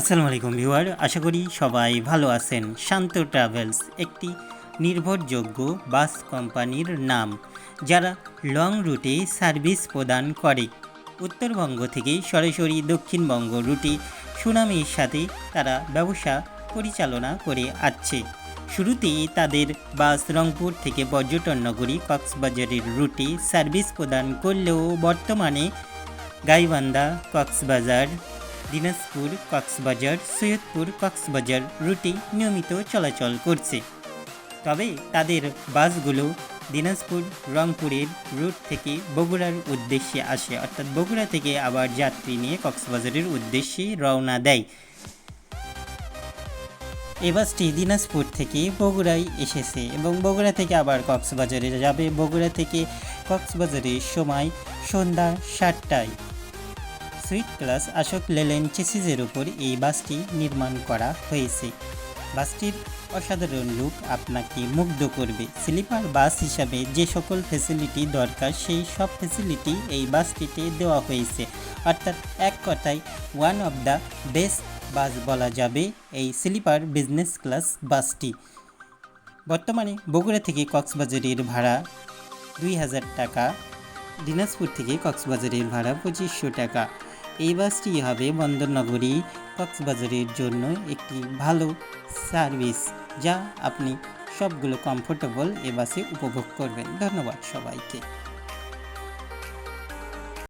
আসসালামু আলাইকুম ভিউয়ার, আশা করি সবাই ভালো আছেন। শান্ত ট্রাভেলস, একটি নির্ভরযোগ্য বাস কোম্পানির নাম, যারা লং রুটে সার্ভিস প্রদান করে। উত্তরবঙ্গ থেকে সরাসরি দক্ষিণবঙ্গ রুটে সুনামের সাথে তারা ব্যবসা পরিচালনা করে আসছে শুরুতে তাদের বাস রংপুর থেকে পর্যটন নগরী কক্সবাজারের রুটে সার্ভিস প্রদান করলেও বর্তমানে গাইবান্ধা, কক্সবাজার দিনাজপুর, কক্সবাজার, সৈয়দপুর, কক্সবাজার রুটে নিয়মিত চলাচল করছে। তবে তাদের বাসগুলো দিনাজপুর, রংপুরের রুট থেকে বগুড়ার উদ্দেশ্যে আসে। অর্থাৎ বগুড়া থেকে আবার যাত্রী নিয়ে কক্সবাজারের উদ্দেশ্যে রওনা দেয়। এই বাসটি দিনাজপুর থেকে বগুড়ায় এসেছে এবং বগুড়া থেকে আবার কক্সবাজারে যাবে। বগুড়া থেকে কক্সবাজারের সময় সন্ধ্যা সাতটায়। সুইট ক্লাস অশোক লেলেন চেসিসের উপর এই বাসটি নির্মাণ করা হয়েছে। বাসটির অসাধারণ লুক আপনাকে মুগ্ধ করবে। স্লিপার বাস হিসাবে যে সকল ফেসিলিটি দরকার, সেই সব ফেসিলিটি এই বাসটিতে দেওয়া হয়েছে। অর্থাৎ এক কথায় one of the best bus বলা যাবে এই স্লিপার বিজনেস ক্লাস বাসটি। বর্তমানে বগুড়া থেকে কক্সবাজারের ভাড়া দুই হাজার টাকা, দিনাজপুর থেকে কক্সবাজারের ভাড়া পঁচিশশো টাকা। এই বাসটি হবে বন্দরনগরী কক্সবাজারের জন্য একটি ভালো সার্ভিস, যা আপনি সবগুলো কমফোর্টেবল এ বাসে উপভোগ করবেন। ধন্যবাদ সবাইকে।